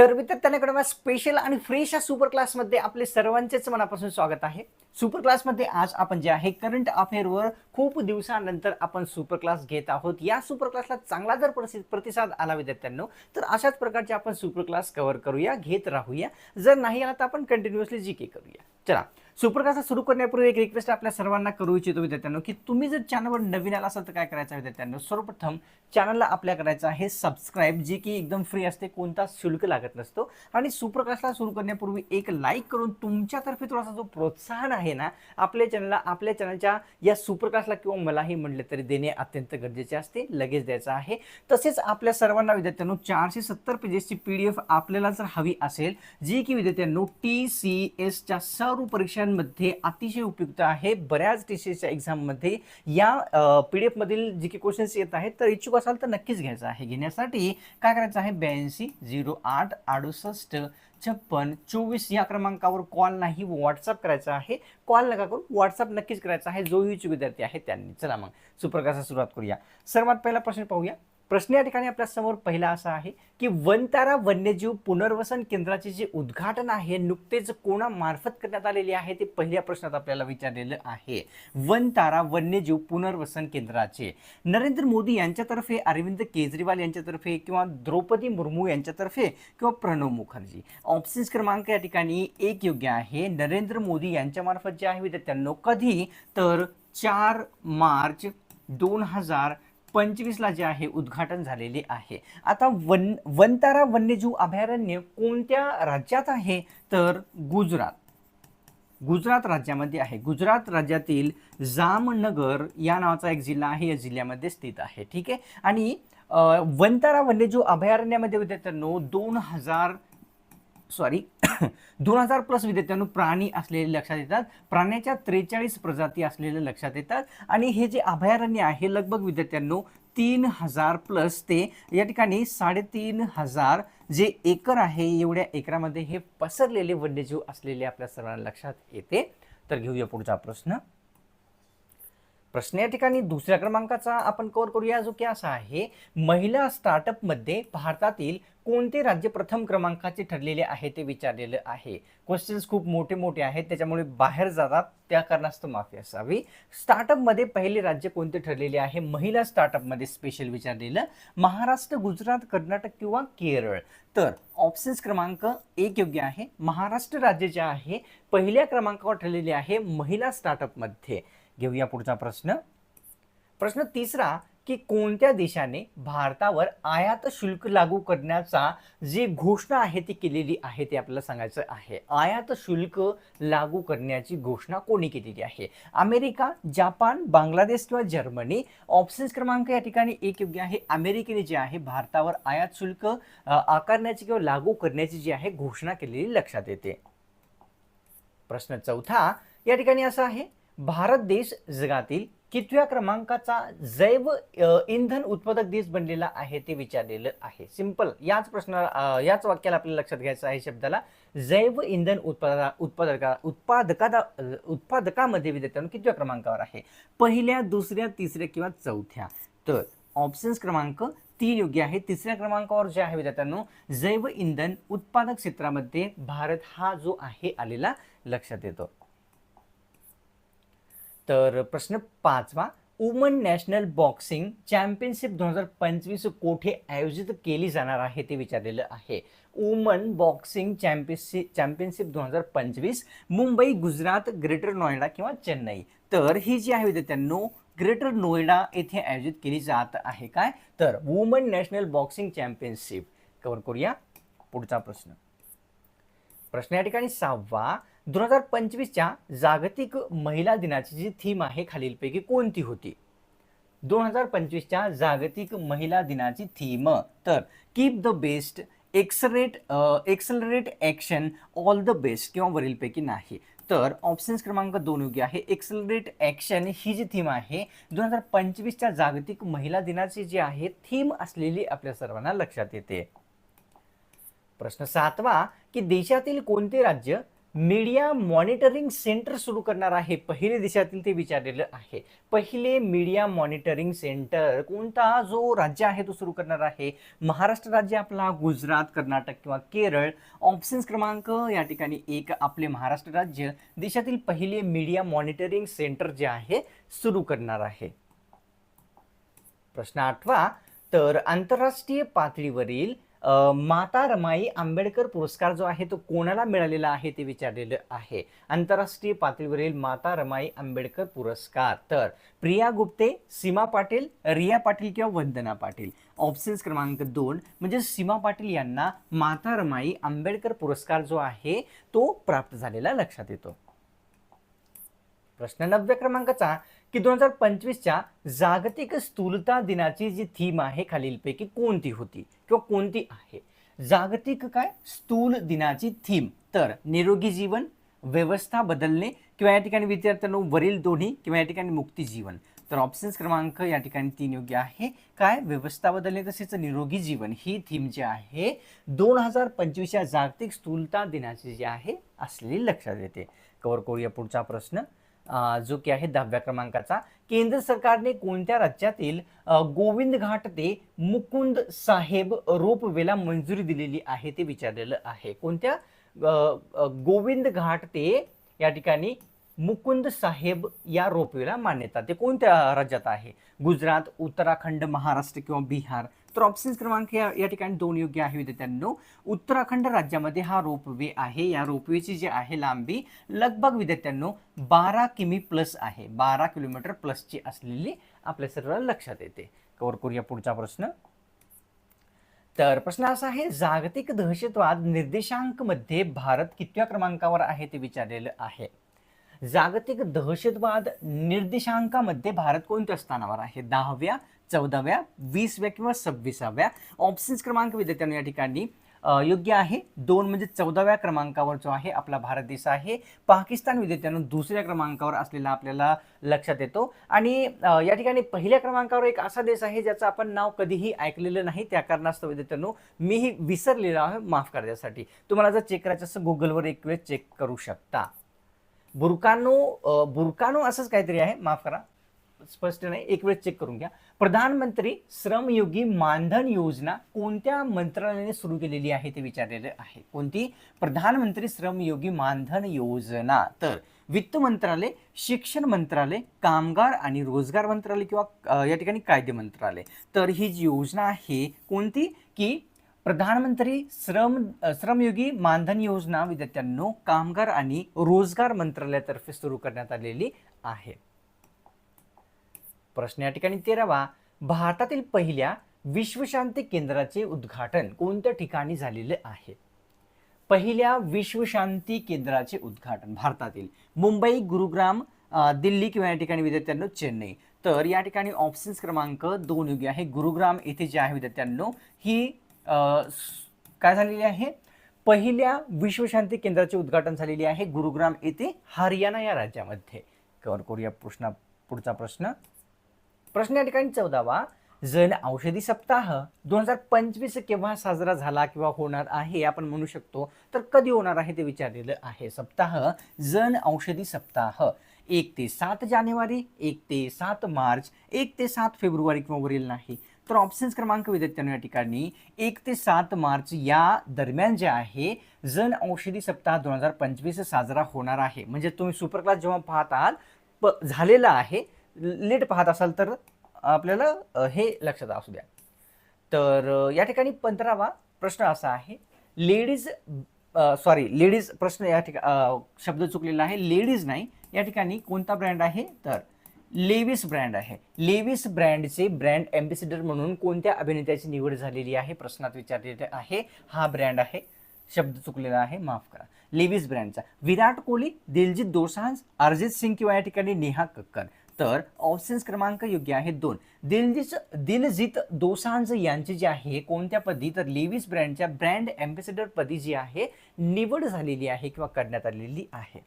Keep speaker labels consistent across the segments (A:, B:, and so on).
A: तर विद्यार्थ्यांकडे स्पेशल आणि फ्रेश या सुपर क्लासमध्ये आपले सर्वांचेच मनापासून स्वागत आहे. सुपर क्लासमध्ये आज आपण जे आहे करंट अफेअरवर खूप दिवसानंतर आपण सुपर क्लास घेत आहोत. या सुपर क्लासला चांगला जर प्रसि- प्रतिसाद आला विद्यार्थ्यांनो तर अशाच प्रकारचे आपण सुपर क्लास कव्हर करूया घेत राहूया. जर नाही आला तर आपण कंटिन्युअसली जी के करूया. चला. सुपर सुरू करण्यापूर्वी एक रिक्वेस्ट आपल्या सर्वांना करू इच्छितो विद्यार्थ्यांनो की तुम्ही जर चॅनलवर नवीन आला असाल तर काय करायचं विद्यार्थ्यांनो? सर्वप्रथम चॅनलला आपल्या करायचं आहे सबस्क्राईब जे की एकदम फ्री असते कोणता शुल्क लागत नसतो. आणि सुप्रकाशला सुरू करण्यापूर्वी एक लाईक करून तुमच्यातर्फे थोडासा जो प्रोत्साहन आहे ना आपल्या चॅनलला आपल्या चॅनलच्या या सुपर किंवा मलाही म्हटलं तरी देणे अत्यंत गरजेचे असते लगेच द्यायचं आहे. तसेच आपल्या सर्वांना विद्यार्थ्यांनो चारशे सत्तर पेजेसची पी डी एफ आपल्याला जर हवी असेल जी की विद्यार्थ्यांनो टी सी एसच्या सर्व परीक्षांमध्ये अतिशय उपयुक्त आहे. बऱ्याच टी सी एसच्या एक्झाममध्ये या पी डी एफमधील जे की क्वेश्चन्स येत आहेत तर इच्छुक असाल तर नक्कीच घ्यायचं आहे. घेण्यासाठी काय करायचं आहे? ब्याऐंशी झिरो आठ अडुसष्ट छप्पन चोवीस या क्रमांकावर कॉल नाही व्हॉट्सअप करायचा आहे. कॉल नका करू. व्हॉट्सअप नक्कीच करायचा आहे. जो इच्छुक विद्यार्थी आहे त्यांनी. चला मग. सुप्रकाशा सुरुवात करूया. सर्वात पहिला प्रश्न पाहूया. प्रश्न या ठिकाणी आपल्यासमोर पहिला असा आहे की वनतारा वन्यजीव पुनर्वसन केंद्राचे जे उद्घाटन आहे नुकतेच कोणामार्फत करण्यात आलेले आहे ते पहिल्या प्रश्नात आपल्याला विचारलेलं आहे. वनतारा वन्यजीव पुनर्वसन केंद्राचे. नरेंद्र मोदी यांच्यातर्फे अरविंद केजरीवाल यांच्यातर्फे किंवा द्रौपदी मुर्मू यांच्यातर्फे किंवा प्रणव मुखर्जी? ऑप्शन्स क्रमांक या ठिकाणी एक योग्य आहे. नरेंद्र मोदी यांच्यामार्फत जे आहे विद्यार्थ्यांनो कधी? तर चार मार्च दोन हजार पंचवीसला जे आहे उद्घाटन झालेले आहे. आता वन वनतारा वन्यजीव अभयारण्य कोणत्या राज्यात आहे? तर गुजरात. गुजरात राज्यामध्ये आहे. गुजरात राज्यातील जामनगर या नावाचा एक जिल्हा आहे. या जिल्ह्यामध्ये स्थित आहे. ठीक आहे? आणि वनतारा वन्यजीव अभयारण्यामध्ये विद्यार्थ्यांनो दोन हजार सॉरी दोन हजार प्लस विद्यार्थ्यांनो प्राणी असलेले लक्षात येतात. प्राण्याच्या त्रेचाळीस प्रजाती असलेले लक्षात येतात. आणि हे जे अभयारण्य आहे लगभग विद्यार्थ्यांनो तीन हजार प्लस ते या ठिकाणी साडेतीन हजार जे एकर आहे एवढ्या एकरामध्ये हे पसरलेले वन्यजीव असलेले आपल्या सर्वांना लक्षात येते. तर घेऊया पुढचा प्रश्न. प्रश्न या ठिकाणी दुसऱ्या क्रमांकाचा आपण कव्हर करूया जो की असा आहे. महिला स्टार्टअपमध्ये भारतातील कोणते राज्य प्रथम क्रमांकाचे ठरलेले आहे ते विचारलेलं आहे? क्वेश्चन्स खूप मोठे मोठे आहेत त्याच्यामुळे बाहेर जातात त्या कारणास्तव माफी असावी. स्टार्टअपमध्ये पहिले राज्य कोणते ठरलेले आहे? महिला स्टार्टअपमध्ये स्पेशल विचारलेलं. महाराष्ट्र गुजरात कर्नाटक किंवा केरळ. तर ऑप्शन्स क्रमांक एक योग्य आहे. महाराष्ट्र राज्य जे आहे पहिल्या क्रमांकावर ठरलेले आहे महिला स्टार्टअपमध्ये घेऊया पुढचा प्रश्न. प्रश्न तिसरा की कोणत्या देशाने भारतावर आयात शुल्क लागू करण्याचा जी घोषणा आहे ती केलेली आहे ते आपल्याला सांगायचं आहे. आयात शुल्क लागू करण्याची घोषणा कोणी केलेली आहे? अमेरिका जपान बांगलादेश किंवा जर्मनी? ऑप्शन्स क्रमांक या ठिकाणी एक योग्य आहे. अमेरिकेने जे आहे भारतावर आयात शुल्क आकारण्याची किंवा लागू करण्याची जी आहे घोषणा केलेली लक्षात येते. प्रश्न चौथा या ठिकाणी असा आहे भारत देश जगातील कितव्या क्रमांकाचा जैव इंधन उत्पादक देश बनलेला आहे ते विचारलेलं आहे. सिंपल याच प्रश्न याच वाक्याला आपल्याला लक्षात घ्यायचं आहे शब्दाला. जैव इंधन उत्पादका उत्पादका उत्पादका उत्पादकामध्ये विद्यार्थ्यांनो कितव्या क्रमांकावर आहे? पहिल्या दुसऱ्या तिसऱ्या किंवा चौथ्या? तर ऑप्शन्स क्रमांक तीन योग्य आहे. तिसऱ्या क्रमांकावर जे आहे विद्यार्थ्यांनो जैव इंधन उत्पादक क्षेत्रामध्ये भारत हा जो आहे आलेला लक्षात येतो. तर प्रश्न पाचवा वुमन नॅशनल बॉक्सिंग चॅम्पियनशिप दोन हजार पंचवीस कोठे आयोजित केली जाणार आहे ते विचारलेलं आहे. वुमन बॉक्सिंग चॅम्पियनशिप चॅम्पियनशिप दोन हजार पंचवीस मुंबई गुजरात ग्रेटर नोएडा किंवा चेन्नई. तर ही जी आहे विद्यार्थ्यांनो ग्रेटर नोएडा येथे आयोजित केली जात आहे काय? तर woman national boxing championship. Cover करूया पुढचा प्रश्न. प्रश्न या ठिकाणी सहावा दोन हजार पंचवीसच्या जागतिक महिला दिनाची जी थीम आहे खालीलपैकी कोणती होती? दोन हजार पंचवीसच्या जागतिक महिला दिनाची थीम. तर keep the best accelerate accelerate action all the best किंवा वरीलपैकी नाही. तर ऑप्शन्स क्रमांक दोन योग्य आहे. एक्सलरेट ॲक्शन ही जी थीम आहे दोन हजार पंचवीसच्या जागतिक महिला दिनाची जी आहे थीम असलेली आपल्या सर्वांना लक्षात येते. प्रश्न सातवा की देशातील कोणते राज्य मीडिया मॉनिटरिंग सेंटर सुरू करणार आहे. पहिले देशातील ते विचारलेलं आहे. पहिले मीडिया मॉनिटरिंग सेंटर कोणता जो राज्य आहे तो सुरू करणार आहे? महाराष्ट्र राज्य आपला गुजरात कर्नाटक किंवा केरळ. ऑप्शन्स क्रमांक या ठिकाणी एक आपले महाराष्ट्र राज्य. देशातील पहिले मीडिया मॉनिटरिंग सेंटर जे आहे सुरू करणार आहे. प्रश्न आठवा तर आंतरराष्ट्रीय पातळीवरील माता रमाई आंबेडकर पुरस्कार जो आहे तो कोणाला मिळालेला आहे ते विचारलेलं आहे. आंतरराष्ट्रीय पातळीवरील माता रमाई आंबेडकर पुरस्कार. तर प्रिया गुप्ते सीमा पाटील रिया पाटील किंवा वंदना पाटील. ऑप्शन्स क्रमांक दोन म्हणजे सीमा पाटील यांना माता रमाई आंबेडकर पुरस्कार जो आहे तो प्राप्त झालेला लक्षात येतो. प्रश्न नवव्या क्रमांकाचा की दोन हजार पंचवीसच्या जागतिक स्थूलता दिनाची जी थीम आहे खालीलपैकी कोणती होती किंवा कोणती आहे? जागतिक काय? स्थूल दिनाची थीम. तर निरोगी जीवन व्यवस्था बदलणे किंवा या ठिकाणी विद्यार्थ्यांनो वरील दोन्ही किंवा या ठिकाणी मुक्ती जीवन. तर ऑप्शन्स क्रमांक या ठिकाणी तीन योग्य आहे. काय? व्यवस्था बदलणे तसेच निरोगी जीवन. ही थीम जी आहे दोन हजार पंचवीसच्या जागतिक स्थूलता दिनाची जी आहे असलेली लक्षात येते. कवर करूया पुढचा प्रश्न. जो की आहे दहाव्या क्रमांकाचा. केंद्र सरकारने कोणत्या राज्यातील गोविंद घाट ते मुकुंद साहेब रोपवेला मंजुरी दिलेली आहे ते विचारलेलं आहे. कोणत्या? गोविंद घाट ते या ठिकाणी मुकुंद साहेब या रोपवेला मान्यता. ते कोणत्या राज्यात आहे? गुजरात उत्तराखंड महाराष्ट्र किंवा बिहार? तर ऑप्शन्स क्रमांक या या ठिकाणी दोन योग्य आहे विद्यार्थ्यांनो. उत्तराखंड राज्यामध्ये हा रोपवे आहे. या रोपवेची जी आहे लांबी लगभग विद्यार्थ्यांनो बारा किमी प्लस आहे. बारा किलोमीटर प्लसची असलेली आपल्या सर्व लक्षात येते. कवर करूया पुढचा प्रश्न. तर प्रश्न असा आहे जागतिक दहशतवाद निर्देशांकमध्ये भारत कितव्या क्रमांकावर आहे ते विचारलेलं आहे. जागतिक दहशतवाद निर्देशांकामध्ये भारत कोणत्या स्थानावर आहे? दहाव्या चौदाव्या वीसव्या किंवा सव्वीसाव्या. ऑप्शन्स क्रमांक विद्यार्थ्यांनो या ठिकाणी योग्य आहे. दोन म्हणजे चौदाव्या क्रमांकावर जो आहे आपला भारत देश आहे. पाकिस्तान विद्यार्थ्यांनो दुसऱ्या क्रमांकावर असलेला आपल्याला लक्षात येतो. आणि या ठिकाणी पहिल्या क्रमांकावर एक असा देश आहे ज्याचं आपण नाव कधीही ऐकलेलं नाही. त्या कारणास्तव विद्यार्थ्यांनो मीही विसरलेलो आहे माफ करण्यासाठी तुम्हाला जर चेक करायचं असं गुगलवर एक वेळ चेक करू शकता. बुरकानो बुरकानो असंच काहीतरी आहे. माफ करा. स्पष्ट नाही एक वेळ चेक करून घ्या. प्रधानमंत्री श्रमयोगी मानधन योजना कोणत्या मंत्रालयाने सुरू केलेली आहे ते विचारलेलं आहे. कोणती? प्रधानमंत्री श्रमयोगी मानधन योजना. तर वित्त मंत्रालय शिक्षण मंत्रालय कामगार आणि रोजगार मंत्रालय किंवा या ठिकाणी कायदे मंत्रालय. तर ही जी योजना आहे कोणती? की प्रधानमंत्री श्रम श्रमयोगी मानधन योजना विद्यार्थ्यांनो कामगार आणि रोजगार मंत्रालयातर्फे सुरू करण्यात आलेली आहे. प्रश्न या ठिकाणी तेरावा भारतातील पहिल्या विश्वशांती केंद्राचे उद्घाटन कोणत्या ठिकाणी झालेले आहे? पहिल्या विश्वशांती केंद्राचे उद्घाटन भारतातील मुंबई गुरुग्राम दिल्ली किंवा या ठिकाणी विद्यार्थ्यांनो चेन्नई. तर या ठिकाणी ऑप्शन्स क्रमांक दोन योग्य आहे. गुरुग्राम येथे जे आहे विद्यार्थ्यांनो ही काय झालेली आहे? पहिल्या विश्वशांती केंद्राचे उद्घाटन झालेले आहे गुरुग्राम येथे हरियाणा या राज्यामध्ये. कव्हर करूया प्रश्न पुढचा प्रश्न. प्रश्न या ठिकाणी चौदावा. जन औषधी सप्ताह दोन हजार पंचवीस केव्हा साजरा झाला किंवा होणार आहे आपण म्हणू शकतो. तर कधी होणार आहे ते विचारलेलं आहे. सप्ताह जन औषधी सप्ताह. एक ते सात जानेवारी एक ते सात मार्च एक ते सात फेब्रुवारी किंवा वरील नाही. तर ऑप्शन्स क्रमांक विद्यार्थ्यांनो या ठिकाणी एक ते सात मार्च या दरम्यान जे आहे जन औषधी सप्ताह दोन हजार पंचवीस साजरा होणार आहे. म्हणजे तुम्ही सुपर क्लास जेव्हा पाहत आहात प झालेला आहे लेट पाहत असाल तर आपल्याला हे लक्षात असू द्या. तर या ठिकाणी पंधरावा प्रश्न असा आहे. लेडीज सॉरी लेडीज प्रश्न या ठिकाणी शब्द चुकलेला आहे. लेडीज नाही या ठिकाणी कोणता ब्रँड आहे? तर लेविस ब्रँड आहे. लेविस ब्रँडचे ब्रँड अँबेसिडर म्हणून कोणत्या अभिनेत्याची निवड झालेली आहे? प्रश्नात विचारलेले आहे. हा ब्रँड आहे. शब्द चुकलेला आहे. माफ करा. लेविस ब्रँडचा विराट कोहली दिलजित दोसांज अरजित सिंग किंवा या ठिकाणी नेहा कक्कर तर ऑप्शन्स क्रमांक योग्य आहे दोन. दिलजित दिलजित दोसांज यांचे जे आहे कोणत्या पदी? तर लेविस ब्रँडच्या ब्रँड अँबेसेडर पदी जी आहे निवड झालेली आहे किंवा करण्यात आलेली आहे.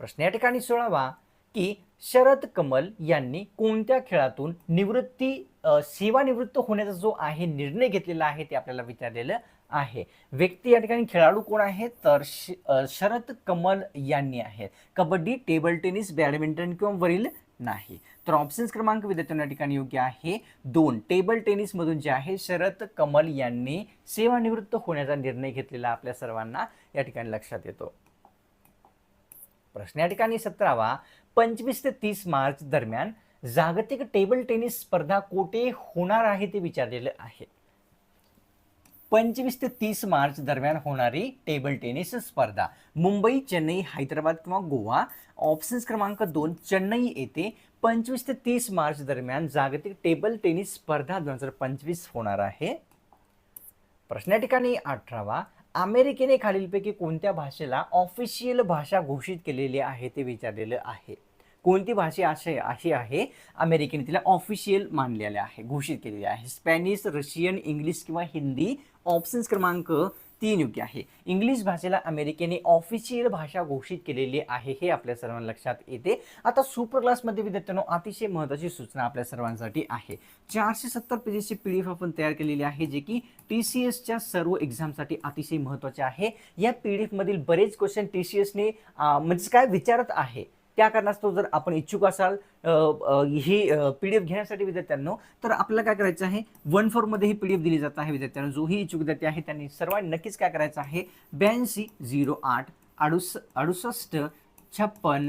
A: प्रश्न या ठिकाणी सोळावा की शरद कमल यांनी कोणत्या खेळातून निवृत्ती सेवानिवृत्त होण्याचा जो आहे निर्णय घेतलेला आहे ते आपल्याला विचारलेलं आहे. व्यक्ती या ठिकाणी खेळाडू कोण आहे तर श- शरद कमल यांनी आहेत. कबड्डी टेबल टेनिस बॅडमिंटन किंवा वरील नाही. तर ऑप्शन्स क्रमांक विद्यार्थ्यांना या ठिकाणी योग्य आहे. दोन टेबल टेनिसमधून जे आहे शरद कमल यांनी सेवानिवृत्त होण्याचा निर्णय घेतलेला आपल्या सर्वांना या ठिकाणी लक्षात येतो. प्रश्न या ठिकाणी सतरावा पंचवीस ते तीस मार्च दरम्यान जागतिक टेबल टेनिस स्पर्धा कोठे होणार आहे ते विचारलेलं आहे. पंचवीस ते तीस मार्च दरम्यान होणारी टेबल टेनिस स्पर्धा. मुंबई चेन्नई हैदराबाद किंवा गोवा. ऑप्शन्स क्रमांक दोन चेन्नई येथे पंचवीस ते तीस मार्च दरम्यान जागतिक टेबल टेनिस स्पर्धा दोन हजार पंचवीस होणार आहे. प्रश्न या ठिकाणी अठरावा अमेरिकेने खालीलपैकी कोणत्या भाषेला ऑफिशियल भाषा घोषित केलेली आहे ते विचारलेलं आहे. कोणती भाषा अशी अशी आहे अमेरिकेने तिला ऑफिशियल मानलेले आहे घोषित केलेली आहे. स्पॅनिश रशियन इंग्लिश किंवा हिंदी ऑप्शन्स क्रमांक तीन योग्य आहे. इंग्लिश भाषेला अमेरिकेने ऑफिशियल भाषा घोषित केलेली आहे हे आपल्या सर्वांना लक्षात येते. आता सुपर क्लासमध्ये विद्यार्थ्यांनो अतिशय महत्त्वाची सूचना आपल्या सर्वांसाठी आहे. चारशे सत्तर पेजेसची पी डी एफ आपण तयार केलेली आहे जे की टी सी एसच्या सर्व एक्झामसाठी अतिशय महत्त्वाचे आहे. या पी डी एफमधील बरेच क्वेश्चन टी सी एसने म्हणजे काय विचारत आहे त्या कारणास्तव जर आपण इच्छुक असाल ही पी डी एफ घेण्यासाठी विद्यार्थ्यांनो तर आपल्याला काय करायचं आहे? वन फोरमध्ये ही पी डी एफ दिली जात आहे विद्यार्थ्यांना. जोही इच्छुक विद्यार्थी आहे त्यांनी सर्वांनी नक्कीच काय करायचं आहे? ब्याऐंशी झिरो आठ अडुस अडुसष्ट छप्पन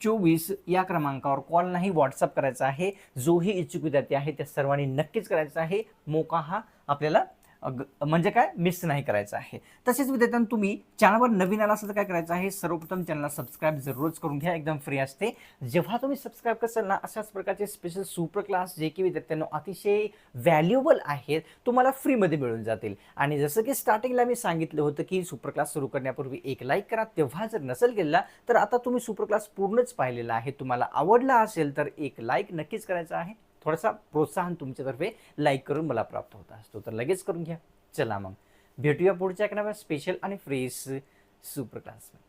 A: चोवीस या क्रमांकावर कॉल नाही व्हॉट्सअप करायचा आहे. जोही इच्छुक विद्यार्थी आहे त्या सर्वांनी नक्कीच करायचा आहे. मोका हा आपल्याला म्हणजे काय? मिस नाही करायचं आहे. तसेच विद्यार्थ्यांना तुम्ही चॅनलवर नवीन आला असेल तर काय करायचं आहे? सर्वप्रथम चॅनलला सबस्क्राईब जरूरच करून घ्या. एकदम फ्री असते. जेव्हा तुम्ही सबस्क्राईब करसाल ना अशाच प्रकारचे स्पेशल सुपर क्लास जे की विद्यार्थ्यांना अतिशय व्हॅल्युएबल आहेत तुम्हाला फ्रीमध्ये मिळून जातील. आणि जसं की स्टार्टिंगला मी सांगितलं होतं की सुपर क्लास सुरू करण्यापूर्वी एक लाईक करा. तेव्हा जर नसेल गेला तर आता तुम्ही सुपर क्लास पूर्णच पाहिलेला आहे. तुम्हाला आवडला असेल तर एक लाईक नक्कीच करायचा आहे. थोडासा प्रोत्साहन तुमच्यातर्फे लाईक करून मला प्राप्त होत असतो. तर लगेच करून घ्या. चला मग. भेटूया पुढच्या एका नव्या स्पेशल आणि फ्रेश सुपर क्लासमध्ये